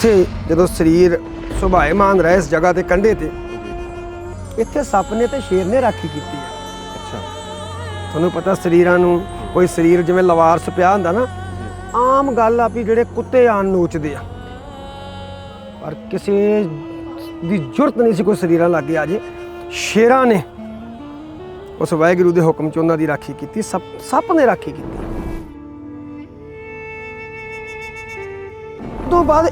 ਇੱਥੇ ਜਦੋਂ ਸਰੀਰ ਸੁਭਾਏਮਾਨ ਰਹੇ ਇਸ ਜਗ੍ਹਾ ਤੇ ਕੰਢੇ ਤੇ ਇੱਥੇ ਸੱਪ ਨੇ ਤੇ ਸ਼ੇਰ ਨੇ ਰਾਖੀ ਕੀਤੀ ਹੈ। ਅੱਛਾ। ਤੁਹਾਨੂੰ ਪਤਾ ਸਰੀਰਾਂ ਨੂੰ ਕੋਈ ਸਰੀਰ ਜਿਵੇਂ ਲਵਾਰਸ ਪਿਆ ਹੁੰਦਾ ਨਾ ਆਮ ਗੱਲ ਆ ਵੀ ਜਿਹੜੇ ਕੁੱਤੇ ਆਨ ਨੋਚਦੇ ਆ। ਪਰ ਕਿਸੇ ਦੀ ਜ਼ਰੂਰਤ ਨਹੀਂ ਸੀ ਕੋਈ ਸਰੀਰਾਂ ਲੱਗੇ ਆ ਜੇ। ਸ਼ੇਰਾਂ ਨੇ ਉਸ ਵਾਹਿਗੁਰੂ ਦੇ ਹੁਕਮ ਚ ਉਹਨਾਂ ਦੀ ਰਾਖੀ ਕੀਤੀ ਸੱਪ ਨੇ ਰਾਖੀ ਕੀਤੀ। ਤੋਂ ਬਾਅਦ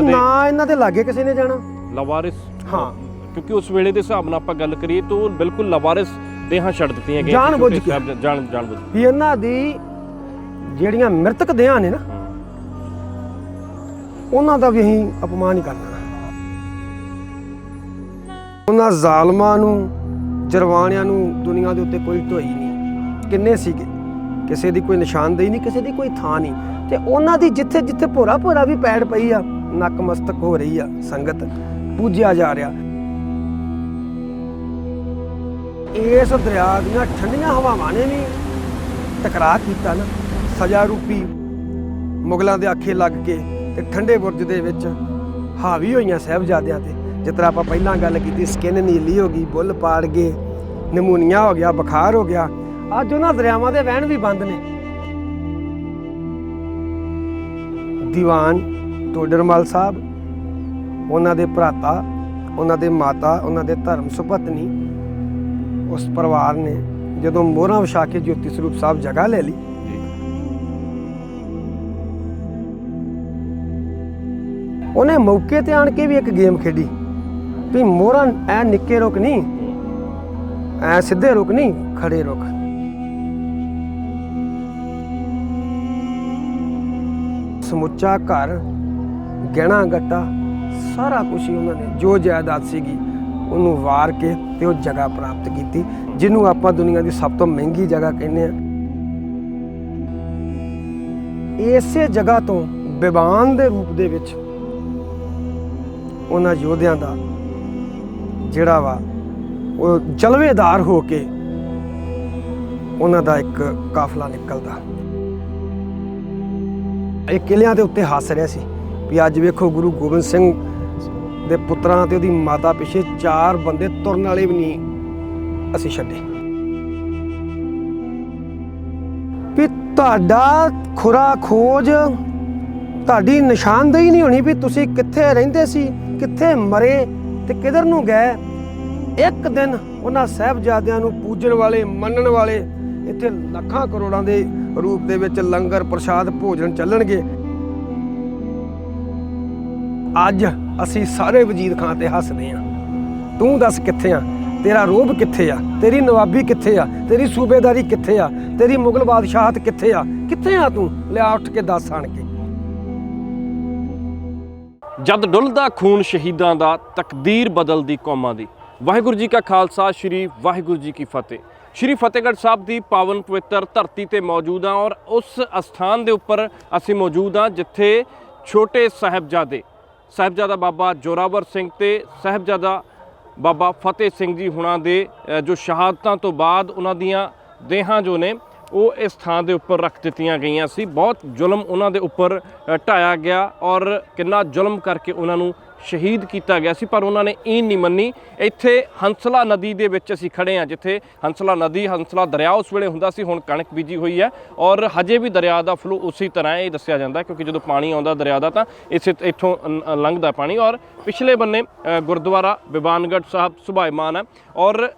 ਦੇ- ਨਾ ਇਹਨਾਂ ਦੇ ਲਾਗੇ ਕਿਸੇ ਨੇ ਜਾਣਾ ਲਵਾਰਿਸ ਹਾਂ। ਕਿਉਂਕਿ ਉਸ ਵੇਲੇ ਦੇ ਹਿਸਾਬ ਨਾਲ ਆਪਾਂ ਗੱਲ ਕਰੀਏ ਤਾਂ ਉਹ ਬਿਲਕੁਲ ਲਵਾਰਿਸ ਦੇਹਾਂ ਛੱਡ ਦਿੱਤੀਆਂ ਗਈਆਂ ਜਾਣ ਬੁੱਝ ਕੇ। ਜਾਣ ਜਾਣ ਬੁੱਝ ਕੇ। ਵੀ ਇਹਨਾਂ ਦੀ ਜਿਹੜੀਆਂ ਮ੍ਰਿਤਕ ਦੇਹਾਂ ਨੇ ਨਾ ਉਹਨਾਂ ਦਾ ਵੀ ਅਸੀਂ ਅਪਮਾਨ ਹੀ ਕਰਨਾ ਉਹਨਾਂ ਜ਼ਾਲਮਾਂ ਨੂੰ ਜਰਵਾਣਿਆਂ ਨੂੰ ਦੁਨੀਆ ਦੇ ਉੱਤੇ ਕੋਈ ਢੋਈ ਨਹੀਂ ਕਿੰਨੇ ਸੀਗੇ ਕਿਸੇ ਦੀ ਕੋਈ ਨਿਸ਼ਾਨਦੇਹੀ ਨਹੀਂ, ਕਿਸੇ ਦੀ ਕੋਈ ਥਾਂ ਨਹੀਂ। ਤੇ ਉਹਨਾਂ ਦੀ ਜਿੱਥੇ ਜਿੱਥੇ ਭੋਰਾ ਭੋਰਾ ਵੀ ਪੈੜ ਪਈ ਆ ਨਕਮਸਤਕ ਹੋ ਰਹੀ ਆ ਸੰਗਤ, ਪੂਜਿਆ ਜਾ ਰਿਹਾ। ਇਸ ਦਰਿਆ ਦੀਆਂ ਠੰਡੀਆਂ ਹਵਾਵਾਂ ਨੇ ਵੀ ਟਕਰਾਅ ਕੀਤਾ ਨਾ, ਸਜ਼ਾ ਰੂਪੀ ਮੁਗਲਾਂ ਦੇ ਆਖੇ ਲੱਗ ਕੇ ਤੇ ਠੰਡੇ ਬੁਰਜ ਦੇ ਵਿੱਚ ਹਾਵੀ ਹੋਈਆਂ ਸਹਿਬਜ਼ਾਦਿਆਂ ਤੇ। ਜਿਸ ਤਰ੍ਹਾਂ ਆਪਾਂ ਪਹਿਲਾਂ ਗੱਲ ਕੀਤੀ, ਸਕਿਨ ਨੀਲੀ ਹੋ ਗਈ, ਬੁੱਲ ਪਾੜ ਗਏ, ਨਮੂਨੀਆ ਹੋ ਗਿਆ, ਬੁਖਾਰ ਹੋ ਗਿਆ ਅੱਜ ਉਹਨਾਂ ਦਰਿਆਵਾਂ ਦੇ ਵਹਿਣ ਵੀ ਬੰਦ ਨੇ। ਦੀਵਾਨ ਟੋਡਰਮਲ ਸਾਹਿਬ, ਉਹਨਾਂ ਦੇ ਭਰਾਤਾ, ਉਹਨਾਂ ਦੇ ਮਾਤਾ, ਉਹਨਾਂ ਦੇ ਧਰਮ ਸੁਪਤਨੀ, ਉਸ ਪਰਿਵਾਰ ਨੇ ਜਦੋਂ ਮੋਹਰਾਂ ਵਿਛਾ ਕੇ ਜੋਤੀ ਸਰੂਪ ਸਾਹਿਬ ਜਗ੍ਹਾ ਲੈ ਲਈ। ਉਹਨੇ ਮੌਕੇ ਤੇ ਆਣ ਕੇ ਵੀ ਇੱਕ ਗੇਮ ਖੇਡੀ, ਵੀ ਮੋਹਰਾਂ ਐ ਨਿੱਕੇ ਰੁਕ ਨਹੀਂ ਐ ਸਿੱਧੇ ਰੁਕ ਨਹੀਂ ਖੜੇ ਰੁਕ ਸਮੁੱਚਾ ਘਰ, ਗਹਿਣਾ ਗੱਟਾ, ਸਾਰਾ ਕੁਝ ਹੀ ਉਹਨਾਂ ਨੇ, ਜੋ ਜਾਇਦਾਦ ਸੀਗੀ, ਉਹਨੂੰ ਵਾਰ ਕੇ ਤੇ ਉਹ ਜਗ੍ਹਾ ਪ੍ਰਾਪਤ ਕੀਤੀ, ਜਿਹਨੂੰ ਆਪਾਂ ਦੁਨੀਆ ਦੀ ਸਭ ਤੋਂ ਮਹਿੰਗੀ ਜਗ੍ਹਾ ਕਹਿੰਦੇ ਆ ਇਸੇ ਜਗ੍ਹਾ ਤੋਂ ਵਿਵਾਨ ਦੇ ਰੂਪ ਦੇ ਵਿੱਚ ਉਹਨਾਂ ਯੋਧਿਆਂ ਦਾ ਜਿਹੜਾ ਵਾ, ਉਹ ਜਲਵੇਦਾਰ ਹੋ ਕੇ ਉਹਨਾਂ ਦਾ ਇੱਕ ਕਾਫਲਾ ਨਿਕਲਦਾ। ਇਹ ਕਿਲਿਆਂ ਦੇ ਉੱਤੇ ਹੱਸ ਰਿਹਾ ਸੀ ਵੀ ਅੱਜ ਵੇਖੋ ਗੁਰੂ ਗੋਬਿੰਦ ਸਿੰਘ ਦੇ ਪੁੱਤਰਾਂ ਤੇ ਉਹਦੀ ਮਾਤਾ ਪਿੱਛੇ ਚਾਰ ਬੰਦੇ ਤੁਰਨ ਵਾਲੇ ਵੀ ਨਹੀਂ ਅਸੀਂ ਛੱਡੇ। ਵੀ ਤੁਹਾਡਾ ਖੁਰਾ ਖੋਜ ਤੁਹਾਡੀ ਨਿਸ਼ਾਨਦੇਹੀ ਨਹੀਂ ਹੋਣੀ ਵੀ ਤੁਸੀਂ ਕਿੱਥੇ ਰਹਿੰਦੇ ਸੀ, ਕਿੱਥੇ ਮਰੇ ਤੇ ਕਿਧਰ ਨੂੰ ਗਏ। ਇੱਕ ਦਿਨ ਉਹਨਾਂ ਸਹਿਬਜ਼ਾਦਿਆਂ ਨੂੰ ਪੂਜਣ ਵਾਲੇ, ਮੰਨਣ ਵਾਲੇ ਇੱਥੇ ਲੱਖਾਂ ਕਰੋੜਾਂ ਦੇ ਰੂਪ ਦੇ ਵਿੱਚ ਲੰਗਰ ਪ੍ਰਸ਼ਾਦ ਭੋਜਨ ਚੱਲਣਗੇ। ਅੱਜ ਅਸੀਂ ਸਾਰੇ ਵਜੀਦ ਖਾਂ ਤੇ ਹੱਸਦੇ ਆਂ। ਤੂੰ ਦੱਸ ਕਿੱਥੇ ਆ? ਤੇਰਾ ਰੋਬ ਕਿੱਥੇ ਆ? ਤੇਰੀ ਨਵਾਬੀ ਕਿੱਥੇ ਆ? ਤੇਰੀ ਸੂਬੇਦਾਰੀ ਕਿੱਥੇ ਆ? ਤੇਰੀ ਮੁਗਲ ਬਾਦਸ਼ਾਹਤ ਕਿੱਥੇ ਆ? ਕਿੱਥੇ ਆ ਤੂੰ? ਲਿਆ ਉੱਠ ਕੇ ਦੱਸ ਆਣ ਕੇ। ਜਦ ਡੁੱਲਦਾ ਖੂਨ ਸ਼ਹੀਦਾਂ ਦਾ ਤਕਦੀਰ ਬਦਲਦੀ ਕੌਮਾਂ ਦੀ। ਵਾਹਿਗੁਰੂ ਜੀ ਕਾ ਖਾਲਸਾ, ਸ੍ਰੀ ਵਾਹਿਗੁਰੂ ਜੀ ਕੀ ਫਤਿਹ। ਸ੍ਰੀ ਫਤਿਹਗੜ੍ਹ ਸਾਹਿਬ ਦੀ ਪਾਵਨ ਪਵਿੱਤਰ ਧਰਤੀ ਤੇ ਮੌਜੂਦ ਹਾਂ ਔਰ ਉਸ ਅਸਥਾਨ ਦੇ ਉੱਪਰ ਅਸੀਂ ਮੌਜੂਦ ਹਾਂ ਜਿੱਥੇ ਛੋਟੇ ਸਾਹਿਬਜ਼ਾਦੇ, ਸਾਹਿਬਜ਼ਾਦਾ ਬਾਬਾ ਜੋਰਾਵਰ ਸਿੰਘ ਤੇ ਸਾਹਿਬਜ਼ਾਦਾ ਬਾਬਾ ਫਤਿਹ ਸਿੰਘ ਜੀ ਹੁਣਾਂ ਦੇ ਜੋ ਸ਼ਹਾਦਤਾਂ ਤੋਂ ਬਾਅਦ ਉਹਨਾਂ ਦੀਆਂ ਦੇਹਾਂ ਜੋ ਨੇ ਉਹ ਇਸ ਥਾਂ ਦੇ ਉੱਪਰ ਰੱਖ ਦਿੱਤੀਆਂ ਗਈਆਂ ਸੀ। ਬਹੁਤ ਜ਼ੁਲਮ ਉਹਨਾਂ ਦੇ ਉੱਪਰ ਢਾਇਆ ਗਿਆ ਔਰ ਕਿੰਨਾ ਜ਼ੁਲਮ ਕਰਕੇ ਉਹਨਾਂ ਨੂੰ ਸ਼ਹੀਦ ਕੀਤਾ ਗਿਆ ਸੀ, ਪਰ ਉਹਨਾਂ ਨੇ ਇਹ ਨਹੀਂ ਮੰਨੀ। ਇੱਥੇ ਹੰਸਲਾ ਨਦੀ ਦੇ ਵਿੱਚ ਅਸੀਂ ਖੜੇ ਹਾਂ, ਜਿੱਥੇ ਹੰਸਲਾ ਨਦੀ, ਹੰਸਲਾ ਦਰਿਆ ਉਸ ਵੇਲੇ ਹੁੰਦਾ ਸੀ, ਹੁਣ ਕਣਕ ਬੀਜੀ ਹੋਈ ਹੈ ਔਰ ਹਜੇ ਵੀ ਦਰਿਆ ਦਾ ਫਲੋ ਉਸੇ ਤਰ੍ਹਾਂ ਇਹ ਦੱਸਿਆ ਜਾਂਦਾ ਕਿਉਂਕਿ ਜਦੋਂ ਪਾਣੀ ਆਉਂਦਾ ਦਰਿਆ ਦਾ ਤਾਂ ਇਸੇ ਇੱਥੋਂ ਲੰਘਦਾ ਪਾਣੀ ਔਰ ਪਿਛਲੇ ਬੰਨੇ ਗੁਰਦੁਆਰਾ ਬਿਬਾਨਗੜ੍ਹ ਸਾਹਿਬ ਸੁਭਾਇਮਾਨ ਹੈ ਔਰ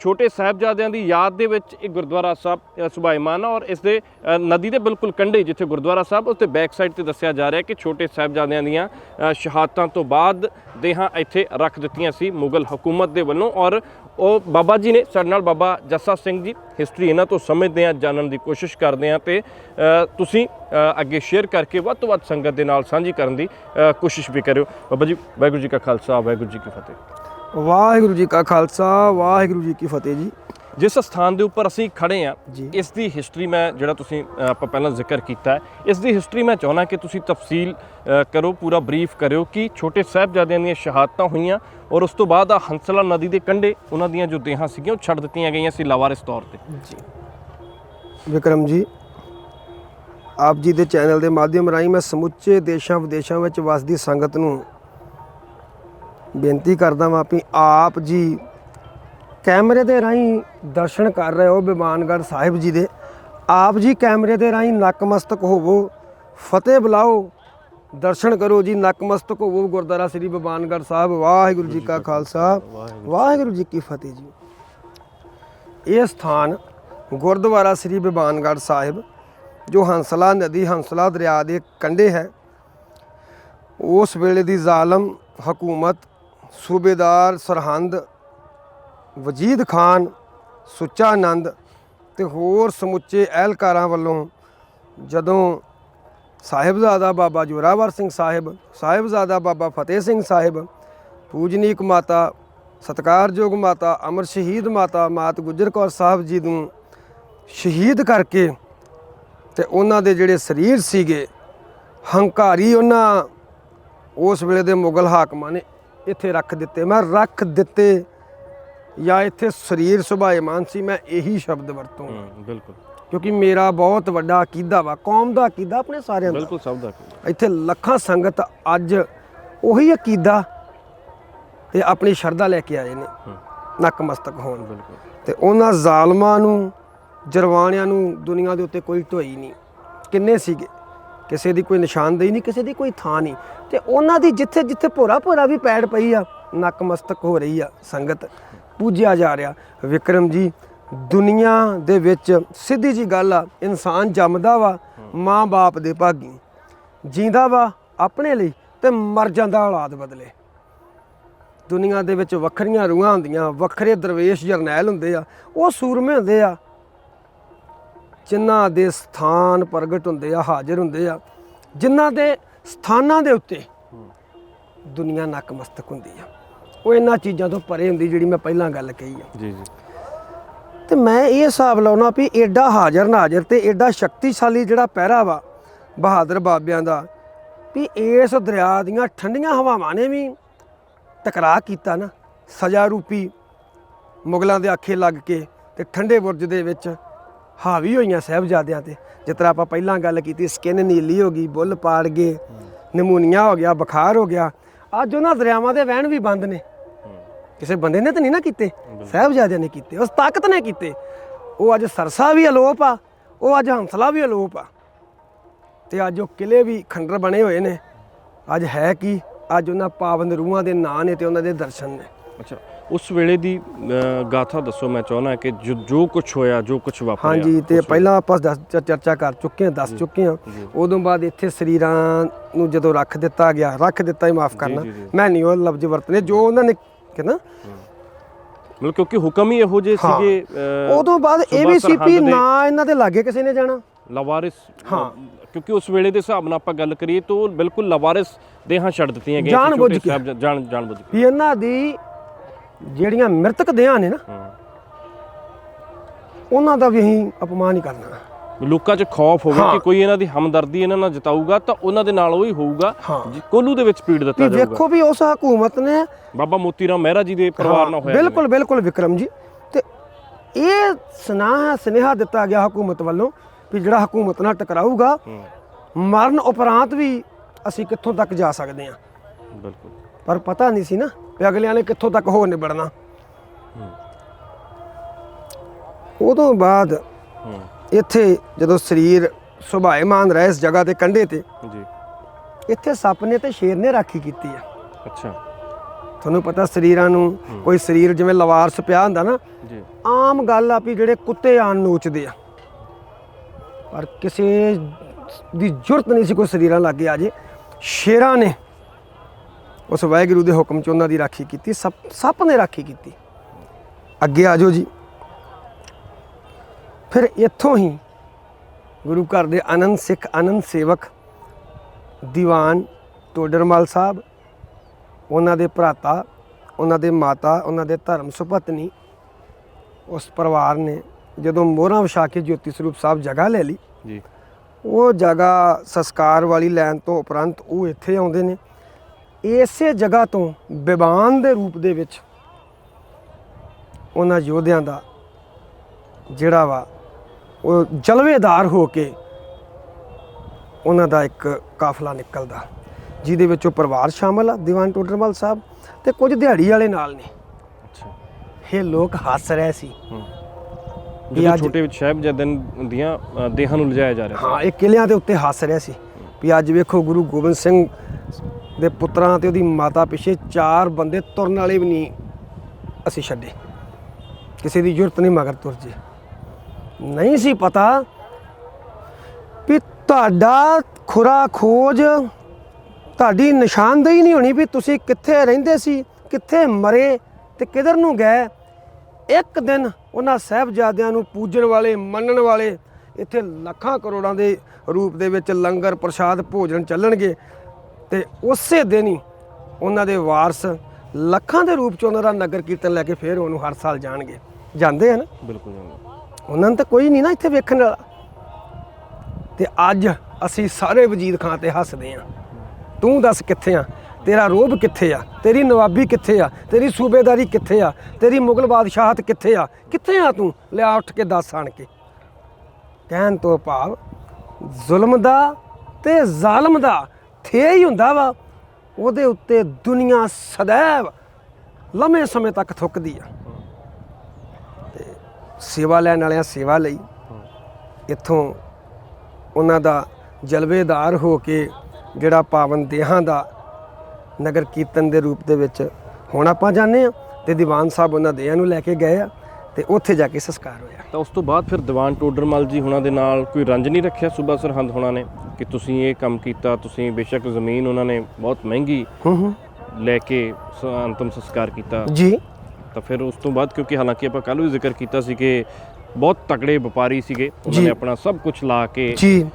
ਛੋਟੇ ਸਾਹਿਬਜ਼ਾਦਿਆਂ ਦੀ ਯਾਦ ਦੇ ਵਿੱਚ ਇਹ ਗੁਰਦੁਆਰਾ ਸਾਹਿਬ ਅ, ਸੁਭਾਇਮਾਨ ਔਰ ਇਸ ਦੇ ਨਦੀ ਦੇ ਬਿਲਕੁਲ ਕੰਢੇ ਜਿੱਥੇ ਗੁਰਦੁਆਰਾ ਸਾਹਿਬ ਉਸ ਤੇ ਬੈਕ ਸਾਈਡ ਤੇ ਦੱਸਿਆ ਜਾ ਰਿਹਾ ਕਿ ਛੋਟੇ ਸਾਹਿਬਜ਼ਾਦਿਆਂ ਦੀਆਂ ਸ਼ਹਾਦਤਾਂ ਤੋਂ ਬਾਅਦ ਦੇਹਾਂ ਇੱਥੇ ਰੱਖ ਦਿੱਤੀਆਂ ਸੀ ਮੁਗਲ ਹਕੂਮਤ ਦੇ ਵੱਲੋਂ ਔਰ ਉਹ ਬਾਬਾ ਜੀ ਨੇ ਸਾਡੇ ਨਾਲ ਬਾਬਾ ਜੱਸਾ ਸਿੰਘ ਜੀ ਹਿਸਟਰੀ ਇਹਨਾਂ ਤੋਂ ਸਮਝਦੇ ਆ ਜਾਣਨ ਦੀ ਕੋਸ਼ਿਸ਼ ਕਰਦੇ ਆ ਤੇ ਤੁਸੀਂ ਅੱਗੇ ਸ਼ੇਅਰ ਕਰਕੇ ਵੱਧ ਤੋਂ ਵੱਧ ਸੰਗਤ ਦੇ ਨਾਲ ਸਾਂਝੀ ਕਰਨ ਦੀ ਕੋਸ਼ਿਸ਼ ਵੀ ਕਰਿਓ। ਬਾਬਾ ਜੀ ਵਾਹਿਗੁਰੂ ਜੀ ਕਾ ਖਾਲਸਾ ਵਾਹਿਗੁਰੂ ਜੀ ਕੀ ਫਤਿਹ। ਵਾਹਿਗੁਰੂ ਜੀ ਕਾ ਖਾਲਸਾ ਵਾਹਿਗੁਰੂ ਜੀ ਕੀ ਫਤਿਹ ਜੀ। ਜਿਸ ਸਥਾਨ ਦੇ ਉੱਪਰ ਅਸੀਂ ਖੜੇ ਆ। ਇਸ ਦੀ ਹਿਸਟਰੀ ਮੈਂ ਜਿਹੜਾ ਤੁਸੀਂ ਆਪਾਂ ਪਹਿਲਾਂ ਜ਼ਿਕਰ ਕੀਤਾ ਇਸ ਦੀ ਹਿਸਟਰੀ ਮੈਂ ਚਾਹੁੰਦਾ ਕਿ ਤੁਸੀਂ ਤਫਸੀਲ ਕਰੋ ਪੂਰਾ ਬਰੀਫ ਕਰਿਓ ਕਿ ਛੋਟੇ ਸਾਹਿਬਜ਼ਾਦਿਆਂ ਦੀਆਂ ਸ਼ਹਾਦਤਾਂ ਹੋਈਆਂ ਔਰ ਉਸ ਤੋਂ ਬਾਅਦ ਆ ਹੰਸਲਾ ਨਦੀ ਦੇ ਕੰਢੇ ਉਹਨਾਂ ਦੀਆਂ ਜੋ ਦੇਹਾਂ ਸੀਗੀਆਂ ਉਹ ਛੱਡ ਦਿੱਤੀਆਂ ਗਈਆਂ ਸੀ ਲਾਵਾਰਿਸ ਤੌਰ ਤੇ। ਜੀ। ਵਿਕਰਮ ਜੀ ਆਪ ਜੀ ਦੇ ਚੈਨਲ ਦੇ ਮਾਧਿਅਮ ਰਾਹੀਂ ਮੈਂ ਸਮੁੱਚੇ ਦੇਸ਼ਾਂ ਵਿਦੇਸ਼ਾਂ ਵਿੱਚ ਵਸਦੀ ਸੰਗਤ ਨੂੰ ਬੇਨਤੀ ਕਰਦਾ ਵਾਂ ਵੀ ਆਪ ਜੀ ਕੈਮਰੇ ਦੇ ਰਾਹੀਂ ਦਰਸ਼ਨ ਕਰ ਰਹੇ ਹੋ ਬਿਮਾਨਗੜ੍ਹ ਸਾਹਿਬ ਜੀ ਦੇ। ਆਪ ਜੀ ਕੈਮਰੇ ਦੇ ਰਾਹੀਂ ਨਕਮਸਤਕ ਹੋਵੋ ਫਤਿਹ ਬੁਲਾਓ ਦਰਸ਼ਨ ਕਰੋ ਜੀ ਨਕਮਸਤਕ ਹੋਵੋ ਗੁਰਦੁਆਰਾ ਸ੍ਰੀ ਬਿਮਾਨਗੜ੍ਹ ਸਾਹਿਬ। ਵਾਹਿਗੁਰੂ ਜੀ ਕਾ ਖਾਲਸਾ। ਵਾਹਿਗੁਰੂ ਜੀ ਕੀ ਫਤਿਹ ਜੀ। ਇਹ ਸਥਾਨ ਗੁਰਦੁਆਰਾ ਸ੍ਰੀ ਬਿਮਾਨਗੜ੍ਹ ਸਾਹਿਬ ਜੋ ਹੰਸਲਾ ਨਦੀ ਹੰਸਲਾ ਦਰਿਆ ਦੇ ਕੰਢੇ ਹੈ। ਉਸ ਵੇਲੇ ਦੀ ਜ਼ਾਲਮ ਹਕੂਮਤ ਸੂਬੇਦਾਰ ਸਰਹੰਦ, ਵਜੀਦ ਖਾਨ, ਸੁੱਚਾ ਆਨੰਦ ਤੇ ਹੋਰ ਸਮੁੱਚੇ ਅਹਿਲਕਾਰਾਂ ਵੱਲੋਂ ਜਦੋਂ ਸਾਹਿਬਜ਼ਾਦਾ ਬਾਬਾ ਜੋਰਾਵਰ ਸਿੰਘ ਸਾਹਿਬ, ਸਾਹਿਬਜ਼ਾਦਾ ਬਾਬਾ ਫਤਿਹ ਸਿੰਘ ਸਾਹਿਬ, ਪੂਜਨੀਕ ਮਾਤਾ, ਸਤਕਾਰਯੋਗ ਮਾਤਾ, ਅਮਰ ਸ਼ਹੀਦ ਮਾਤਾ ਮਾਤ ਗੁਜਰ ਕੌਰ ਸਾਹਿਬ ਜੀ ਨੂੰ ਸ਼ਹੀਦ ਕਰਕੇ ਤੇ ਉਹਨਾਂ ਦੇ ਜਿਹੜੇ ਸਰੀਰ ਸੀਗੇ, ਹੰਕਾਰੀ ਉਹਨਾਂ ਉਸ ਵੇਲੇ ਦੇ ਮੁਗਲ ਹਾਕਮਾਂ ਨੇ ਇੱਥੇ ਰੱਖ ਦਿੱਤੇ। ਮੈਂ ਰੱਖ ਦਿੱਤੇ ਜਾਂ ਇੱਥੇ ਸਰੀਰ ਸੁਭਾਏਮਾਨ ਸੀ ਮੈਂ ਇਹੀ ਸ਼ਬਦ ਵਰਤੂੰ। ਬਿਲਕੁਲ। ਕਿਉਂਕਿ ਮੇਰਾ ਬਹੁਤ ਵੱਡਾ ਅਕੀਦਾ ਵਾ। ਕੌਮ ਦਾ ਅਕੀਦਾ ਆਪਣੇ ਸਾਰਿਆਂ ਦਾ। ਬਿਲਕੁਲ ਸਭ ਦਾ ਇੱਥੇ ਲੱਖਾਂ ਸੰਗਤ ਅੱਜ ਉਹੀ ਅਕੀਦਾ ਤੇ ਆਪਣੀ ਸ਼ਰਧਾ ਲੈ ਕੇ ਆਏ ਨੇ। ਨਕਮਸਤਕ ਹੋਣ। ਬਿਲਕੁਲ। ਤੇ ਉਹਨਾਂ ਜ਼ਾਲਮਾਂ ਨੂੰ ਜਰਵਾਣਿਆਂ ਨੂੰ ਦੁਨੀਆ ਦੇ ਉੱਤੇ ਕੋਈ ਢੋਈ ਨਹੀਂ। ਕਿੰਨੇ ਸੀਗੇ? ਕਿਸੇ ਦੀ ਕੋਈ ਨਿਸ਼ਾਨਦੇਹੀ ਨਹੀਂ, ਕਿਸੇ ਦੀ ਕੋਈ ਥਾਂ ਨਹੀਂ। ਤੇ ਉਹਨਾਂ ਦੀ ਜਿੱਥੇ ਜਿੱਥੇ ਭੋਰਾ ਭੋਰਾ ਵੀ ਪੈੜ ਪਈ ਆ ਨਕਮਸਤਕ ਹੋ ਰਹੀ ਆ ਸੰਗਤ, ਪੂਜਿਆ ਜਾ ਰਿਹਾ। ਵਿਕਰਮ ਜੀ, ਦੁਨੀਆ ਦੇ ਵਿੱਚ ਸਿੱਧੀ ਜੀ ਗੱਲ ਆ, ਇਨਸਾਨ ਜੰਮਦਾ ਵਾ, ਮਾਂ-ਬਾਪ ਦੇ ਭਾਗੀ। ਜੀਂਦਾ ਵਾ ਆਪਣੇ ਲਈ ਤੇ ਮਰ ਜਾਂਦਾ ਔਲਾਦ ਬਦਲੇ। ਦੁਨੀਆ ਦੇ ਵਿੱਚ ਵੱਖਰੀਆਂ ਰੂਹਾਂ ਹੁੰਦੀਆਂ, ਵੱਖਰੇ ਦਰਵੇਸ਼ ਜਰਨੈਲ ਹੁੰਦੇ ਆ, ਉਹ ਸੂਰਮੇ ਹੁੰਦੇ ਆ ਜਿਨ੍ਹਾਂ ਦੇ ਸਥਾਨ ਪ੍ਰਗਟ ਹੁੰਦੇ ਆ ਹਾਜ਼ਰ ਹੁੰਦੇ ਆ ਜਿਨ੍ਹਾਂ ਦੇ ਸਥਾਨਾਂ ਦੇ ਉੱਤੇ ਦੁਨੀਆ ਨਕਮਸਤਕ ਹੁੰਦੀ ਆ। ਉਹ ਇਹਨਾਂ ਚੀਜ਼ਾਂ ਤੋਂ ਪਰੇ ਹੁੰਦੀ ਜਿਹੜੀ ਮੈਂ ਪਹਿਲਾਂ ਗੱਲ ਕਹੀ ਆ। ਜੀ ਜੀ। ਤੇ ਮੈਂ ਇਹ ਹਿਸਾਬ ਲਾਉਣਾ ਵੀ ਐਡਾ ਹਾਜ਼ਰ ਨਾਜ਼ਰ ਤੇ ਐਡਾ ਸ਼ਕਤੀਸ਼ਾਲੀ ਜਿਹੜਾ ਪਹਿਰਾ ਵਾ ਬਹਾਦਰ ਬਾਬਿਆਂ ਦਾ ਵੀ ਇਸ ਦਰਿਆ ਦੀਆਂ ਠੰਡੀਆਂ ਹਵਾਵਾਂ ਨੇ ਵੀ ਟਕਰਾਅ ਕੀਤਾ ਨਾ ਸਜ਼ਾ ਰੂਪੀ ਮੁਗਲਾਂ ਦੇ ਆਖੇ ਲੱਗ ਕੇ ਤੇ ਠੰਡੇ ਬੁਰਜ ਦੇ ਵਿੱਚ ਹਾਵੀ ਹੋਈਆਂ ਸਾਹਿਬਜ਼ਾਦਿਆਂ ਤੇ। ਜਿਸ ਤਰ੍ਹਾਂ ਆਪਾਂ ਪਹਿਲਾਂ ਗੱਲ ਕੀਤੀ ਸਕਿਨ ਨੀਲੀ ਹੋ ਗਈ ਬੁੱਲ ਪਾੜ ਗਏ ਨਮੂਨੀਆ ਹੋ ਗਿਆ ਬੁਖਾਰ ਹੋ ਗਿਆ। ਅੱਜ ਉਹਨਾਂ ਦਰਿਆਵਾਂ ਦੇ ਵਹਿਣ ਵੀ ਬੰਦ ਨੇ। ਕਿਸੇ ਬੰਦੇ ਨੇ ਤਾਂ ਨਹੀਂ ਨਾ ਕੀਤੇ ਸਾਹਿਬਜ਼ਾਦਿਆਂ ਨੇ ਕੀਤੇ ਉਸ ਤਾਕਤ ਨੇ ਕੀਤੇ। ਉਹ ਅੱਜ ਸਰਸਾ ਵੀ ਅਲੋਪ ਆ ਉਹ ਅੱਜ ਹੰਸਲਾ ਵੀ ਅਲੋਪ ਆ। ਤੇ ਅੱਜ ਉਹ ਕਿਲੇ ਵੀ ਖੰਡਰ ਬਣੇ ਹੋਏ ਨੇ। ਅੱਜ ਹੈ ਕੀ ਅੱਜ ਉਹਨਾਂ ਪਾਵਨ ਰੂਹਾਂ ਦੇ ਨਾਂ ਨੇ ਤੇ ਉਹਨਾਂ ਦੇ ਦਰਸ਼ਨ ਨੇ। ਅੱਛਾ ਉਸ ਵੇਲੇ ਦੀ ਗਾਥਾ ਦੱਸੋ ਮੈਂ ਚਾਹੁੰਦਾ ਕਿ ਜੋ ਕੁਝ ਹੋਇਆ ਜੋ ਕੁਝ ਵਾਪਰਿਆ ਹਾਂਜੀ ਤੇ ਪਹਿਲਾਂ ਆਪਾਂ ਚਰਚਾ ਕਰ ਚੁੱਕੇ ਹਾਂ ਦੱਸ ਚੁੱਕੇ ਹਾਂ ਉਦੋਂ ਬਾਅਦ ਇੱਥੇ ਸਰੀਰਾਂ ਨੂੰ ਜਦੋਂ ਰੱਖ ਦਿੱਤਾ ਗਿਆ ਰੱਖ ਦਿੱਤਾ ਹੀ ਮਾਫ ਕਰਨਾ। ਮੈਂ ਨਹੀਂ ਉਹ ਲਫ਼ਜ਼ ਵਰਤਨੇ ਜੋ ਉਹਨਾਂ ਨੇ ਕਹਿੰਦਾ ਮਤਲਬ ਕਿਉਂਕਿ ਹੁਕਮ ਹੀ ਇਹੋ ਜਿਹੇ। ਸੀਗੇ ਉਦੋਂ ਬਾਅਦ ਦੇ ਨਾ ਇਹਨਾਂ ਦੇ ਲਾਗੇ ਕਿਸੇ ਨੇ ਜਾਣਾ ਲਵਾਰਿਸ ਹਾਂ। ਕਿਉਂਕਿ ਉਸ ਵੇਲੇ ਦੇ ਹਿਸਾਬ ਨਾਲ ਆਪਾਂ ਗੱਲ ਕਰੀਏ ਤਾਂ ਬਿਲਕੁਲ ਲਵਾਰਿਸ ਦੇਹਾਂ ਛੱਡ ਦਿੱਤੀਆਂ ਗਈਆਂ ਸੀ, ਜਾਣਬੁੱਝ ਛੋਟੇ ਕੇ। ਸਾਹਿਬ ਜਾਣ ਜਾਣਬੁੱਝ ਕੇ ਇਹਨਾਂ ਦੀ ਜਿਹੜੀਆਂ ਮ੍ਰਿਤਕ ਦੇਹਾਂ ਨੇ ਨਾ। ਉਹਨਾਂ ਦਾ ਵੀ ਅਸੀਂ ਅਪਮਾਨ ਹੀ ਕਰਨਾ। ਲੋਕਾਂ 'ਚ ਖੌਫ ਹੋਵੇ। ਕਿ ਕੋਈ ਇਹਨਾਂ ਦੀ ਹਮਦਰਦੀ ਇਹਨਾਂ ਨਾਲ ਜਤਾਊਗਾ ਤਾਂ ਉਹਨਾਂ ਦੇ ਨਾਲ ਉਹ ਹੀ। ਹੋਊਗਾ ਕੋਲੂ ਦੇ ਵਿੱਚ ਪੀੜ ਦਿੱਤਾ ਜਾਊਗਾ। ਵੇਖੋ ਵੀ ਉਸ ਹਕੂਮਤ ਨੇ ਬਾਬਾ ਮੋਤੀ ਰਾਮ ਮਹਿਰਾ ਜੀ ਦੇ ਪਰਿਵਾਰ ਨਾਲ ਹੋਇਆ ਬਿਲਕੁਲ ਬਿਲਕੁਲ ਵਿਕਰਮ ਜੀ। ਤੇ ਇਹ ਸੁਨਾਹ ਸੁਨੇਹਾ ਦਿੱਤਾ ਗਿਆ ਹਕੂਮਤ ਵੱਲੋਂ ਵੀ ਜਿਹੜਾ ਹਕੂਮਤ ਨਾਲ ਟਕਰਾਊਗਾ ਮਰਨ ਉਪਰੰਤ ਵੀ ਅਸੀਂ ਕਿੱਥੋਂ ਤੱਕ ਜਾ ਸਕਦੇ ਹਾਂ। ਬਿਲਕੁਲ। ਪਰ ਪਤਾ ਨਹੀਂ ਸੀ ਨਾ ਵੀ ਅਗਲਿਆਂ ਨੇ ਕਿੱਥੋਂ ਤੱਕ ਹੋ ਨਿਬੜਨਾ। ਉਦੋਂ ਬਾਅਦ ਇੱਥੇ ਜਦੋਂ ਸਰੀਰ ਸੁਭਾਏਮਾਨ ਰਹੇ ਇਸ ਜਗ੍ਹਾ ਤੇ ਕੰਢੇ ਤੇ ਜੀ। ਇੱਥੇ ਸੱਪ ਨੇ ਤੇ ਸ਼ੇਰ ਨੇ ਰਾਖੀ ਕੀਤੀ ਆ। ਅੱਛਾ। ਤੁਹਾਨੂੰ ਪਤਾ ਸਰੀਰਾਂ ਨੂੰ ਕੋਈ ਸਰੀਰ ਜਿਵੇਂ ਲਵਾਰਸ ਪਿਆ ਹੁੰਦਾ ਨਾ ਜੀ। ਆਮ ਗੱਲ ਆ ਵੀ ਜਿਹੜੇ ਕੁੱਤੇ ਆਣ ਨੋਚਦੇ ਆ। ਪਰ ਕਿਸੇ ਦੀ ਜ਼ਰੂਰਤ ਨਹੀਂ ਸੀ ਕੋਈ ਸਰੀਰਾਂ ਲੱਗੇ ਆ ਜੇ। ਸ਼ੇਰਾਂ ਨੇ ਉਸ ਵਾਹਿਗੁਰੂ ਦੇ ਹੁਕਮ ਚ ਉਹਨਾਂ ਦੀ ਰਾਖੀ ਕੀਤੀ ਸੱਪ ਸੱਪ ਨੇ ਰਾਖੀ ਕੀਤੀ। ਅੱਗੇ ਆ ਜਾਓ ਜੀ। ਫਿਰ ਇੱਥੋਂ ਹੀ ਗੁਰੂ ਘਰ ਦੇ ਆਨੰਦ ਸਿੱਖ ਆਨੰਦ ਸੇਵਕ ਦੀਵਾਨ ਟੋਡਰਮਲ ਸਾਹਿਬ ਉਹਨਾਂ ਦੇ ਭਰਾਤਾ ਉਹਨਾਂ ਦੇ ਮਾਤਾ ਉਹਨਾਂ ਦੇ ਧਰਮ ਸੁਪਤਨੀ ਉਸ ਪਰਿਵਾਰ ਨੇ ਜਦੋਂ ਮੋਹਰਾਂ ਵਿਛਾ ਕੇ ਜੋਤੀ ਸਰੂਪ ਸਾਹਿਬ ਜਗ੍ਹਾ ਲੈ ਲਈ ਜੀ। ਉਹ ਜਗ੍ਹਾ ਸੰਸਕਾਰ ਵਾਲੀ ਲੈਣ ਤੋਂ ਉਪਰੰਤ ਉਹ ਇੱਥੇ ਆਉਂਦੇ ਨੇ। ਇਸੇ ਜਗ੍ਹਾ ਤੋਂ ਬਿਬਾਨ ਦੇ ਰੂਪ ਦੇ ਵਿੱਚ ਉਹਨਾਂ ਯੋਧਿਆਂ ਦਾ ਜਿਹੜਾ ਵਾ ਉਹ ਜਲਵੇਦਾਰ ਹੋ ਕੇ ਉਹਨਾਂ ਦਾ ਇੱਕ ਕਾਫਲਾ ਨਿਕਲਦਾ। ਜਿਹਦੇ ਵਿੱਚੋਂ ਪਰਿਵਾਰ ਸ਼ਾਮਲ ਆ ਦੀਵਾਨ ਟੋਡਰਮਲ ਸਾਹਿਬ ਤੇ ਕੁਝ ਦਿਹਾੜੀ ਵਾਲੇ ਨਾਲ ਨੇ। ਅੱਛਾ। ਇਹ ਲੋਕ ਹੱਸ ਰਹੇ ਸੀ ਅੱਜ- ਛੋਟੇ ਵਿੱਚ ਸਾਹਿਬਜ਼ਾਦਿਆਂ ਦੀਆਂ ਦੇਹਾਂ ਨੂੰ ਲਿਜਾਇਆ ਜਾ ਰਿਹਾ ਹਾਂ ਇਹ ਕਿਲਿਆਂ ਦੇ ਉੱਤੇ ਹੱਸ ਰਿਹਾ ਸੀ ਵੀ ਅੱਜ ਵੇਖੋ ਗੁਰੂ ਗੋਬਿੰਦ ਸਿੰਘ ਦੇ ਪੁੱਤਰਾਂ ਤੇ ਉਹਦੀ ਮਾਤਾ ਪਿੱਛੇ ਚਾਰ ਬੰਦੇ ਤੁਰਨ ਵਾਲੇ ਵੀ ਨਹੀਂ ਅਸੀਂ ਛੱਡੇ। ਕਿਸੇ ਦੀ ਜ਼ਰੂਰਤ ਨਹੀਂ ਮਗਰ ਤੁਰ ਜੇ ਨਹੀਂ ਸੀ ਪਤਾ ਵੀ ਤੁਹਾਡਾ ਖੁਰਾ ਖੋਜ, ਤੁਹਾਡੀ ਨਿਸ਼ਾਨਦੇਹੀ ਨਹੀਂ ਹੋਣੀ ਵੀ ਤੁਸੀਂ ਕਿੱਥੇ ਰਹਿੰਦੇ ਸੀ, ਕਿੱਥੇ ਮਰੇ ਤੇ ਕਿਧਰ ਨੂੰ ਗਏ। ਇੱਕ ਦਿਨ ਉਹਨਾਂ ਸਾਹਿਬਜ਼ਾਦਿਆਂ ਨੂੰ ਪੂਜਣ ਵਾਲੇ, ਮੰਨਣ ਵਾਲੇ ਇੱਥੇ ਲੱਖਾਂ ਕਰੋੜਾਂ ਦੇ ਰੂਪ ਦੇ ਵਿੱਚ ਲੰਗਰ ਪ੍ਰਸ਼ਾਦ ਭੋਜਨ ਚੱਲਣਗੇ। ਤੇ ਉਸੇ ਦਿਨ ਹੀ ਉਹਨਾਂ ਦੇ ਵਾਰਸ ਲੱਖਾਂ ਦੇ ਰੂਪ ਚ ਉਹਨਾਂ ਦਾ ਨਗਰ ਕੀਰਤਨ ਲੈ ਕੇ ਫੇਰ ਉਹਨੂੰ ਹਰ ਸਾਲ ਜਾਣਗੇ। ਜਾਂਦੇ ਹਨ ਬਿਲਕੁਲ ਜਾਂਦੇ ਉਹਨਾਂ ਨੂੰ ਤਾਂ ਕੋਈ ਨਹੀਂ ਨਾ ਇੱਥੇ ਵੇਖਣ ਵਾਲਾ। ਤੇ ਅੱਜ ਅਸੀਂ ਸਾਰੇ ਵਜੀਦ ਖਾਂ ਤੇ ਹੱਸਦੇ ਆਂ। ਤੂੰ ਦੱਸ ਕਿੱਥੇ ਆ? ਤੇਰਾ ਰੋਬ ਕਿੱਥੇ ਆ? ਤੇਰੀ ਨਵਾਬੀ ਕਿੱਥੇ ਆ? ਤੇਰੀ ਸੂਬੇਦਾਰੀ ਕਿੱਥੇ ਆ? ਤੇਰੀ ਮੁਗਲ ਬਾਦਸ਼ਾਹਤ ਕਿੱਥੇ ਆ? ਕਿੱਥੇ ਆ ਤੂੰ? ਲਿਆ ਉੱਠ ਕੇ ਦੱਸ ਆਣ ਕੇ। ਕਹਿਣ ਤੋਂ ਭਾਵ ਜ਼ੁਲਮ ਦਾ ਤੇ ਜ਼ਾਲਮ ਦਾ ਥੇ ਹੀ ਹੁੰਦਾ ਵਾ। ਉਹਦੇ ਉੱਤੇ ਦੁਨੀਆ ਸदैव ਲੰਮੇ ਸਮੇਂ ਤੱਕ ਥੁੱਕਦੀ ਆ। ਸੇਵਾ ਲੈਣ ਵਾਲਿਆਂ ਸੇਵਾ ਲਈ ਇੱਥੋਂ ਉਹਨਾਂ ਦਾ ਜਲਵੇਦਾਰ ਹੋ ਕੇ ਜਿਹੜਾ ਪਾਵਨ ਦੇਹਾਂ ਦਾ ਨਗਰ ਕੀਰਤਨ ਦੇ ਰੂਪ ਦੇ ਵਿੱਚ ਹੁਣ ਆਪਾਂ ਜਾਂਦੇ ਆ ਤੇ ਦੀਵਾਨ ਸਾਹਿਬ ਉਹਨਾਂ ਦੇਹਾਂ ਨੂੰ ਲੈ ਕੇ ਗਏ ਆ। ਤੇ ਉੱਥੇ ਜਾ ਕੇ ਸੰਸਕਾਰ ਹੋਇਆ। ਤਾਂ ਉਸ ਤੋਂ ਬਾਅਦ ਫਿਰ ਦੀਵਾਨ ਟੋਡਰਮਲ ਜੀ ਹੁਣਾਂ ਦੇ ਨਾਲ ਕੋਈ ਰੰਜ ਨਹੀਂ ਰੱਖਿਆ ਸੂਬਾ ਸਰਹੰਦ ਹੁਣਾਂ ਨੇ ਕਿ ਤੁਸੀਂ ਇਹ ਕੰਮ ਕੀਤਾ ਤੁਸੀਂ ਬੇਸ਼ੱਕ ਜ਼ਮੀਨ ਉਹਨਾਂ ਨੇ ਬਹੁਤ ਮਹਿੰਗੀ ਹੂੰ ਹੂੰ। ਲੈ ਕੇ ਅੰਤਮ ਸੰਸਕਾਰ ਕੀਤਾ। ਜੀ। ਤਾਂ ਫਿਰ ਉਸ ਤੋਂ ਬਾਅਦ ਕਿਉਂਕਿ ਹਾਲਾਂਕਿ ਆਪਾਂ ਕੱਲ੍ਹ ਵੀ ਜ਼ਿਕਰ ਕੀਤਾ ਸੀ ਕਿ ਬਹੁਤ ਤਕੜੇ ਵਪਾਰੀ ਸੀਗੇ ਉਹਨਾਂ। ਨੇ ਆਪਣਾ ਸਭ ਕੁਝ ਲਾ ਕੇ ਜੀ।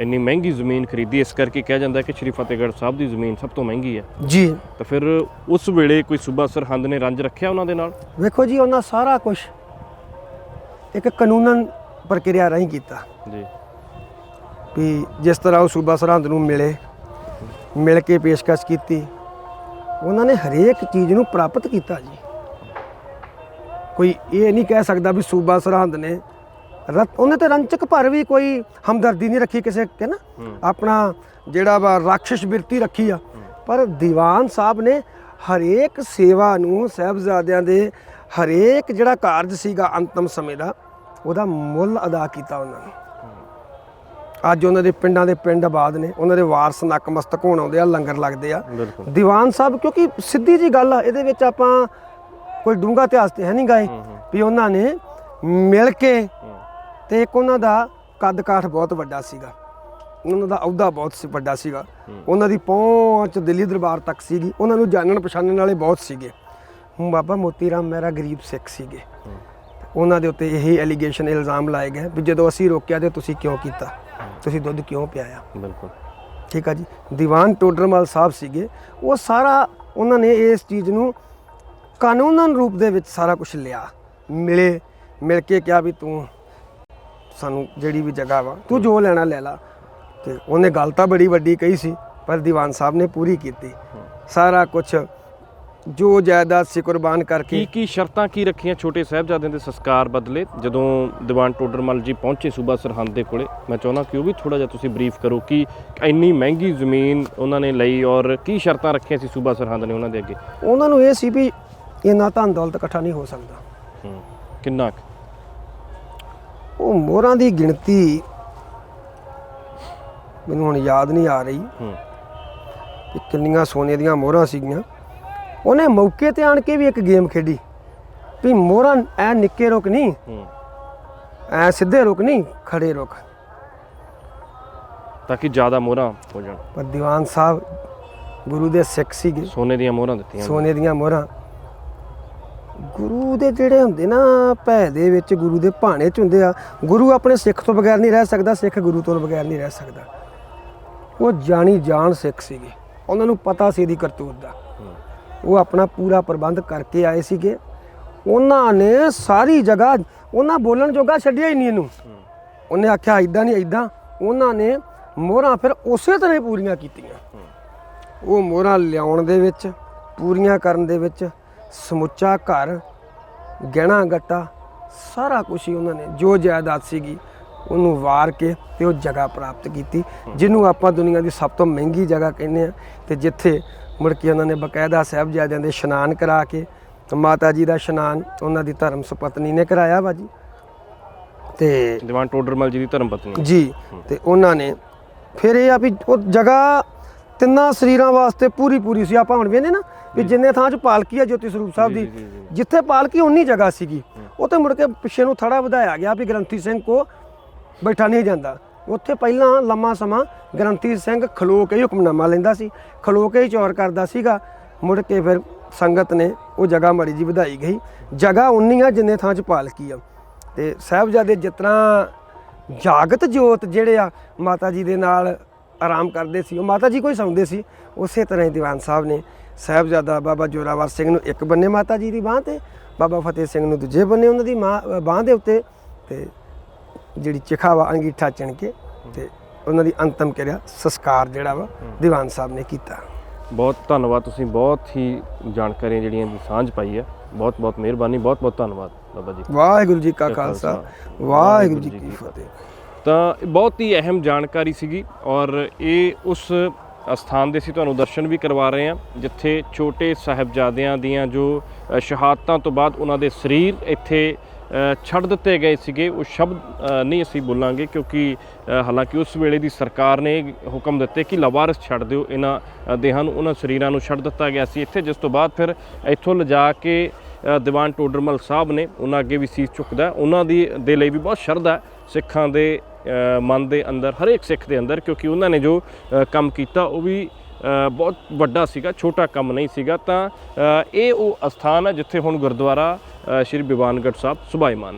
ਇੰਨੀ ਮਹਿੰਗੀ ਜ਼ਮੀਨ ਖਰੀਦੀ। ਇਸ ਕਰਕੇ ਕਿਹਾ ਜਾਂਦਾ ਕਿ ਸ਼੍ਰੀ ਫਤਿਹਗੜ੍ਹ ਸਾਹਿਬ ਦੀ ਜ਼ਮੀਨ ਸਭ ਤੋਂ ਮਹਿੰਗੀ ਹੈ। ਜੀ। ਤਾਂ ਫਿਰ ਉਸ ਵੇਲੇ ਕੋਈ ਸੂਬਾ ਸਰਹੰਦ ਨੇ ਰੰਜ ਰੱਖਿਆ ਉਹਨਾਂ ਦੇ ਨਾਲ? ਵੇਖੋ ਜੀ ਉਹਨਾਂ ਸਾਰਾ ਕੁਝ ਇੱਕ ਕਾਨੂੰਨਨ ਪ੍ਰਕਿਰਿਆ ਰਾਹੀਂ ਕੀਤਾ। ਜੀ। ਵੀ ਜਿਸ ਤਰ੍ਹਾਂ ਉਹ ਸੂਬਾ ਸਰਹੰਦ ਨੂੰ ਮਿਲੇ ਮਿਲ ਕੇ ਪੇਸ਼ਕਸ਼ ਕੀਤੀ ਉਹਨਾਂ ਨੇ ਹਰੇਕ ਚੀਜ਼ ਨੂੰ ਪ੍ਰਾਪਤ ਕੀਤਾ ਜੀ। ਕੋਈ ਇਹ ਨਹੀਂ ਕਹਿ ਸਕਦਾ ਵੀ ਸੂਬਾ ਸਰਹੰਦ ਨੇ ਰਤ ਉਹਨੇ ਤੇ ਰੰਚਕ ਭਰ ਵੀ ਕੋਈ ਹਮਦਰਦੀ ਨਹੀਂ ਰੱਖੀ ਕਿਸੇ ਕੇ ਨਾ। ਆਪਣਾ ਜਿਹੜਾ ਵਾ ਰਾਖਸ਼ ਬਿਰਤੀ ਰੱਖੀ ਆ। ਪਰ ਦੀਵਾਨ ਸਾਹਿਬ ਨੇ ਹਰੇਕ ਸੇਵਾ ਨੂੰ ਸਹਿਬਜ਼ਾਦਿਆਂ ਦੇ ਹਰੇਕ ਜਿਹੜਾ ਕਾਰਜ ਸੀਗਾ ਅੰਤਮ ਸਮੇਂ ਦਾ ਉਹਦਾ ਮੁੱਲ ਅਦਾ ਕੀਤਾ ਉਹਨਾਂ ਨੇ। ਅੱਜ ਉਹਨਾਂ ਦੇ ਪਿੰਡਾਂ ਦੇ ਪਿੰਡ ਆਬਾਦ ਨੇ ਉਹਨਾਂ ਦੇ ਵਾਰਸ ਨਕਮਸਤਕ ਹੋਣ ਆਉਂਦੇ ਆ ਲੰਗਰ ਲੱਗਦੇ ਆ। ਦੀਵਾਨ ਸਾਹਿਬ ਕਿਉਂਕਿ ਸਿੱਧੀ ਜੀ ਗੱਲ ਆ ਇਹਦੇ ਵਿੱਚ ਆਪਾਂ ਕੋਈ ਡੂੰਘਾ ਇਤਿਹਾਸ ਤੇ ਹੈ ਨਹੀਂ ਗਾਏ ਵੀ ਉਹਨਾਂ ਨੇ ਮਿਲ ਕੇ। ਤੇ ਇੱਕ ਉਹਨਾਂ ਦਾ ਕੱਦ ਕਾਠ ਬਹੁਤ ਵੱਡਾ ਸੀਗਾ। ਉਹਨਾਂ ਦਾ ਅਹੁਦਾ ਬਹੁਤ ਸੀ ਵੱਡਾ ਸੀਗਾ। ਉਹਨਾਂ ਦੀ ਪਹੁੰਚ ਦਿੱਲੀ ਦਰਬਾਰ ਤੱਕ ਸੀਗੀ। ਉਹਨਾਂ ਨੂੰ ਜਾਣਨ ਪਛਾਣਨ ਵਾਲੇ ਬਹੁਤ ਸੀਗੇ। ਹੁਣ ਬਾਬਾ ਮੋਤੀ ਰਾਮ ਮੇਰਾ ਗਰੀਬ ਸਿੱਖ ਸੀਗੇ। ਉਹਨਾਂ ਦੇ ਉੱਤੇ ਇਹੀ ਐਲੀਗੇਸ਼ਨ ਇਲਜ਼ਾਮ ਲਾਏ ਗਏ ਵੀ ਜਦੋਂ ਅਸੀਂ ਰੋਕਿਆ ਤੇ ਤੁਸੀਂ ਕਿਉਂ ਕੀਤਾ? ਤੁਸੀਂ ਦੁੱਧ ਕਿਉਂ ਪਿਆਇਆ? ਬਿਲਕੁਲ। ਠੀਕ ਆ ਜੀ? ਦੀਵਾਨ ਟੋਡਰਮਲ ਸਾਹਿਬ ਸੀਗੇ। ਉਹ ਸਾਰਾ ਉਹਨਾਂ ਨੇ ਇਸ ਚੀਜ਼ ਨੂੰ ਕਾਨੂੰਨਨ ਰੂਪ ਦੇ ਵਿੱਚ ਸਾਰਾ ਕੁਝ ਲਿਆ। ਮਿਲੇ ਮਿਲ ਕੇ ਕਿਹਾ ਵੀ ਤੂੰ ਸਾਨੂੰ ਜਿਹੜੀ ਵੀ ਜਗ੍ਹਾ ਵਾ ਤੂੰ ਜੋ ਲੈਣਾ ਲੈ ਲਾ। ਤੇ ਉਹਨੇ ਗੱਲ ਤਾਂ ਬੜੀ ਵੱਡੀ ਕਹੀ ਸੀ ਪਰ ਦੀਵਾਨ ਸਾਹਿਬ ਨੇ ਪੂਰੀ ਕੀਤੀ। ਸਾਰਾ ਕੁਝ ਜੋ ਜਾਇਦਾਦ ਸੀ ਕੁਰਬਾਨ ਕੀ ਕਰਕੇ ਕੀ ਸ਼ਰਤਾਂ ਕੀ ਰੱਖੀਆਂ ਛੋਟੇ ਸਾਹਿਬਜ਼ਾਦਿਆਂ ਦੇ ਸੰਸਕਾਰ ਬਦਲੇ ਜਦੋਂ ਦੀਵਾਨ ਟੋਡਰਮਲ ਜੀ ਪਹੁੰਚੇ ਸੂਬਾ ਸਰਹੰਦ ਦੇ ਕੋਲੇ ਮੈਂ ਚਾਹੁੰਦਾ ਕਿ ਉਹ ਵੀ ਥੋੜਾ ਜਿਹਾ ਤੁਸੀਂ ਬਰੀਫ ਕਰੋ ਕਿ ਇੰਨੀ ਮਹਿੰਗੀ ਜ਼ਮੀਨ ਉਹਨਾਂ ਨੇ ਲਈ ਔਰ ਕੀ ਸ਼ਰਤਾਂ ਰੱਖੀਆਂ ਸੀ ਸੂਬਾ ਸਰਹੰਦ ਨੇ ਉਹਨਾਂ ਦੇ ਅੱਗੇ ਉਹਨਾਂ ਨੂੰ ਇਹ ਸੀ ਵੀ ਇਹਨਾਂ ਧਨ ਦੌਲਤ ਇਕੱਠਾ ਨਹੀਂ ਹੋ ਸਕਦਾ ਹੂੰ। ਕਿੰਨਾ ਕੁ? ਉਹ ਮੋਹਰਾਂ ਦੀ ਗਿਣਤੀ ਮੈਨੂੰ ਹੁਣ ਯਾਦ ਨਹੀਂ ਆ ਰਹੀ ਹੂੰ ਕਿ ਕਿੰਨੀਆਂ ਸੋਨੇ ਦੀਆਂ ਮੋਹਰਾਂ ਸੀਗੀਆਂ ਉਹਨੇ ਮੌਕੇ ਤੇ ਆਣ ਕੇ ਵੀ ਇੱਕ ਗੇਮ ਖੇਡੀ। ਵੀ ਮੋਹਰਾਂ ਐ ਨਿੱਕੇ ਰੁਕ ਨਹੀਂ ਐ ਸਿੱਧੇ ਰੁਕ ਨਹੀਂ ਖੜੇ ਰੁਕ ਤਾਂ ਕਿ ਜ਼ਿਆਦਾ ਮੋਹਰਾਂ ਹੋ ਜਾਣ। ਪਰ ਦੀਵਾਨ ਸਾਹਿਬ ਗੁਰੂ ਦੇ ਸਿੱਖ ਸੀਗੇ। ਸੋਨੇ ਦੀਆਂ ਮੋਹਰਾਂ ਦਿੱਤੀਆਂ। ਸੋਨੇ ਦੀਆਂ ਮੋਹਰਾਂ। ਗੁਰੂ ਦੇ ਜਿਹੜੇ ਹੁੰਦੇ ਨਾ ਭੈ ਦੇ ਵਿੱਚ ਗੁਰੂ ਦੇ ਭਾਣੇ ਚ ਹੁੰਦੇ ਆ ਗੁਰੂ ਆਪਣੇ ਸਿੱਖ ਤੋਂ ਬਗੈਰ ਨਹੀਂ ਰਹਿ ਸਕਦਾ ਸਿੱਖ ਗੁਰੂ ਤੋਂ ਬਗੈਰ ਨਹੀਂ ਰਹਿ ਸਕਦਾ। ਉਹ ਜਾਣੀ ਜਾਣ ਸਿੱਖ ਸੀਗੇ। ਉਹਨਾਂ ਨੂੰ ਪਤਾ ਸੀ ਇਹਦੀ ਕਰਤੂਤ ਦਾ। ਉਹ ਆਪਣਾ ਪੂਰਾ ਪ੍ਰਬੰਧ ਕਰਕੇ ਆਏ ਸੀਗੇ। ਉਹਨਾਂ ਨੇ ਸਾਰੀ ਜਗ੍ਹਾ ਉਹਨਾਂ ਬੋਲਣ ਜੋਗਾ ਛੱਡਿਆ ਹੀ ਨਹੀਂ ਇਹਨੂੰ। ਉਹਨੇ ਆਖਿਆ ਇਦਾਂ ਨਹੀਂ ਇਦਾਂ ਉਹਨਾਂ ਨੇ ਮੋਹਰਾਂ ਫਿਰ ਉਸੇ ਤਰ੍ਹਾਂ ਹੀ ਪੂਰੀਆਂ ਕੀਤੀਆਂ। ਉਹ ਮੋਹਰਾਂ ਲਿਆਉਣ ਦੇ ਵਿੱਚ, ਪੂਰੀਆਂ ਕਰਨ ਦੇ ਵਿੱਚ, ਸਮੁੱਚਾ ਘਰ, ਗਹਿਣਾ ਗੱਟਾ, ਸਾਰਾ ਕੁਝ ਹੀ ਉਹਨਾਂ ਨੇ, ਜੋ ਜਾਇਦਾਦ ਸੀਗੀ, ਉਹਨੂੰ ਵਾਰ ਕੇ ਤੇ ਉਹ ਜਗ੍ਹਾ ਪ੍ਰਾਪਤ ਕੀਤੀ, ਜਿਹਨੂੰ ਆਪਾਂ ਦੁਨੀਆ ਦੀ ਸਭ ਤੋਂ ਮਹਿੰਗੀ ਜਗ੍ਹਾ ਕਹਿੰਦੇ ਆ ਤੇ ਜਿੱਥੇ ਮੁੜ ਕੇ ਉਹਨਾਂ ਨੇ ਬਕਾਇਦਾ ਸਾਹਿਬਜ਼ਾਦਿਆਂ ਦੇ ਇਸ਼ਨਾਨ ਕਰਾ ਕੇ ਮਾਤਾ ਜੀ ਦਾ ਇਸ਼ਨਾਨ ਉਹਨਾਂ ਦੀ ਧਰਮ ਸੁਪਤਨੀ ਨੇ ਕਰਾਇਆ ਵਾ ਜੀ। ਤੇ ਦੀਵਾਨ ਟੋਡਰਮਲ ਜੀ ਦੀ ਧਰਮ ਪਤਨੀ। ਜੀ ਤੇ ਉਹਨਾਂ ਨੇ ਫਿਰ ਇਹ ਆ ਵੀ ਉਹ ਜਗ੍ਹਾ ਤਿੰਨਾਂ ਸਰੀਰਾਂ ਵਾਸਤੇ ਪੂਰੀ ਪੂਰੀ ਸੀ। ਆਪਾਂ ਹੁਣ ਵੇਨੇ ਨਾ ਵੀ ਜਿੰਨੇ ਥਾਂ 'ਚ ਪਾਲਕੀ ਆ ਜੋਤੀ ਸਰੂਪ ਸਾਹਿਬ ਦੀ ਜਿੱਥੇ ਪਾਲਕੀ ਉਨੀ ਜਗ੍ਹਾ ਸੀਗੀ ਉਹ ਤੇ ਮੁੜ ਕੇ ਪਿੱਛੇ ਨੂੰ ਥੜਾ ਵਧਾਇਆ ਗਿਆ ਵੀ ਗ੍ਰੰਥੀ ਸਿੰਘ ਕੋ ਬੈਠਾ ਨਹੀਂ ਜਾਂਦਾ। ਉੱਥੇ ਪਹਿਲਾਂ ਲੰਮਾ ਸਮਾਂ ਗ੍ਰੰਥੀ ਸਿੰਘ ਖਲੋ ਕੇ ਹੀ ਹੁਕਮਨਾਮਾ ਲੈਂਦਾ ਸੀ, ਖਲੋ ਕੇ ਹੀ ਚੌਰ ਕਰਦਾ ਸੀਗਾ। ਮੁੜ ਕੇ ਫਿਰ ਸੰਗਤ ਨੇ ਉਹ ਜਗ੍ਹਾ ਮਾੜੀ ਜੀ ਵਧਾਈ ਗਈ। ਜਗ੍ਹਾ ਉਨੀ ਆ ਜਿੰਨੇ ਥਾਂ 'ਚ ਪਾਲਕੀ ਆ। ਤੇ ਸਾਹਿਬਜ਼ਾਦੇ ਜਿਤਨਾ ਜਾਗਤ ਜੋਤ ਜਿਹੜੇ ਆ, ਮਾਤਾ ਜੀ ਦੇ ਨਾਲ ਆਰਾਮ ਕਰਦੇ ਸੀ, ਉਹ ਮਾਤਾ ਜੀ ਕੋਈ ਸੌਂਦੇ ਸੀ, ਉਸੇ ਤਰ੍ਹਾਂ ਹੀ ਦੀਵਾਨ ਸਾਹਿਬ ਨੇ ਸਾਹਿਬਜ਼ਾਦਾ ਬਾਬਾ ਜੋਰਾਵਰ ਸਿੰਘ ਨੂੰ ਇੱਕ ਬੰਨੇ ਮਾਤਾ ਜੀ ਦੀ ਬਾਹ ਤੇ, ਬਾਬਾ ਫਤਿਹ ਸਿੰਘ ਨੂੰ ਦੂਜੇ ਬੰਨੇ ਉਹਨਾਂ ਦੀ ਮਾਂ ਬਾਹ ਦੇ ਉੱਤੇ ਤੇ ਜਿਹੜੀ ਚਿਖਾਵਾ ਅੰਗੀਠਾ ਚਣ ਕੇ ਤੇ ਉਹਨਾਂ ਦੀ ਅੰਤਮ ਕਿਰਿਆ ਸੰਸਕਾਰ ਜਿਹੜਾ ਵਾ ਦੀਵਾਨ ਸਾਹਿਬ ਨੇ ਕੀਤਾ। ਬਹੁਤ ਧੰਨਵਾਦ ਤੁਸੀਂ ਬਹੁਤ ਹੀ ਜਾਣਕਾਰੀਆਂ ਜਿਹੜੀਆਂ ਦੀ ਸਾਂਝ ਪਾਈ ਹੈ। ਬਹੁਤ ਬਹੁਤ ਮਿਹਰਬਾਨੀ ਬਹੁਤ ਬਹੁਤ ਧੰਨਵਾਦ ਬਾਬਾ ਜੀ। ਵਾਹਿਗੁਰੂ ਜੀ ਕਾ ਖਾਲਸਾ ਵਾਹਿਗੁਰੂ ਜੀ ਕੀ ਫਤਿਹ। ਤਾਂ ਬਹੁਤ ਹੀ ਅਹਿਮ ਜਾਣਕਾਰੀ ਸੀਗੀ ਔਰ ਇਹ ਉਸ ਅਸਥਾਨ ਦੇ ਸੀ ਤੁਹਾਨੂੰ ਦਰਸ਼ਨ ਵੀ ਕਰਵਾ ਰਹੇ ਹਾਂ ਜਿੱਥੇ ਛੋਟੇ ਸਾਹਿਬਜ਼ਾਦਿਆਂ ਦੀਆਂ ਜੋ ਸ਼ਹਾਦਤਾਂ ਤੋਂ ਬਾਅਦ ਉਹਨਾਂ ਦੇ ਸਰੀਰ ਇੱਥੇ ਛੱਡ ਦਿੱਤੇ ਗਏ ਸੀਗੇ। ਉਹ ਸ਼ਬਦ ਨਹੀਂ ਅਸੀਂ ਬੋਲਾਂਗੇ ਕਿਉਂਕਿ ਹਾਲਾਂਕਿ ਉਸ ਵੇਲੇ ਦੀ ਸਰਕਾਰ ਨੇ ਹੁਕਮ ਦਿੱਤੇ ਕਿ ਲਵਾਰਸ ਛੱਡ ਦਿਓ। ਇਹਨਾਂ ਦੇਹਾਂ ਨੂੰ ਉਹਨਾਂ ਸਰੀਰਾਂ ਨੂੰ ਛੱਡ ਦਿੱਤਾ ਗਿਆ ਸੀ। ਇੱਥੇ ਜਿਸ ਤੋਂ ਬਾਅਦ ਫਿਰ ਇੱਥੋਂ ਲਿਜਾ ਕੇ ਦੀਵਾਨ ਟੋਡਰਮਲ ਸਾਹਿਬ ਨੇ ਉਹਨਾਂ ਅੱਗੇ ਵੀ ਸੀਸ ਝੁਕਦਾ ਉਹਨਾਂ ਦੀ, ਦੇ ਲਈ ਵੀ ਬਹੁਤ ਸ਼ਰਧਾ ਹੈ ਸਿੱਖਾਂ ਦੇ ਮਨ ਦੇ ਅੰਦਰ, ਹਰੇਕ ਸਿੱਖ ਦੇ ਅੰਦਰ, ਕਿਉਂਕਿ ਉਹਨਾਂ ਨੇ ਜੋ ਕੰਮ ਕੀਤਾ ਉਹ ਵੀ ਬਹੁਤ ਵੱਡਾ ਸੀਗਾ, ਛੋਟਾ ਕੰਮ ਨਹੀਂ ਸੀਗਾ। ਤਾਂ ਇਹ ਉਹ ਅਸਥਾਨ ਹੈ ਜਿੱਥੇ ਹੁਣ ਗੁਰਦੁਆਰਾ ਸ਼੍ਰੀ ਬਿਵਾਨਗੜ੍ਹ ਸਾਹਿਬ ਸੁਭਾਈਮਾਨ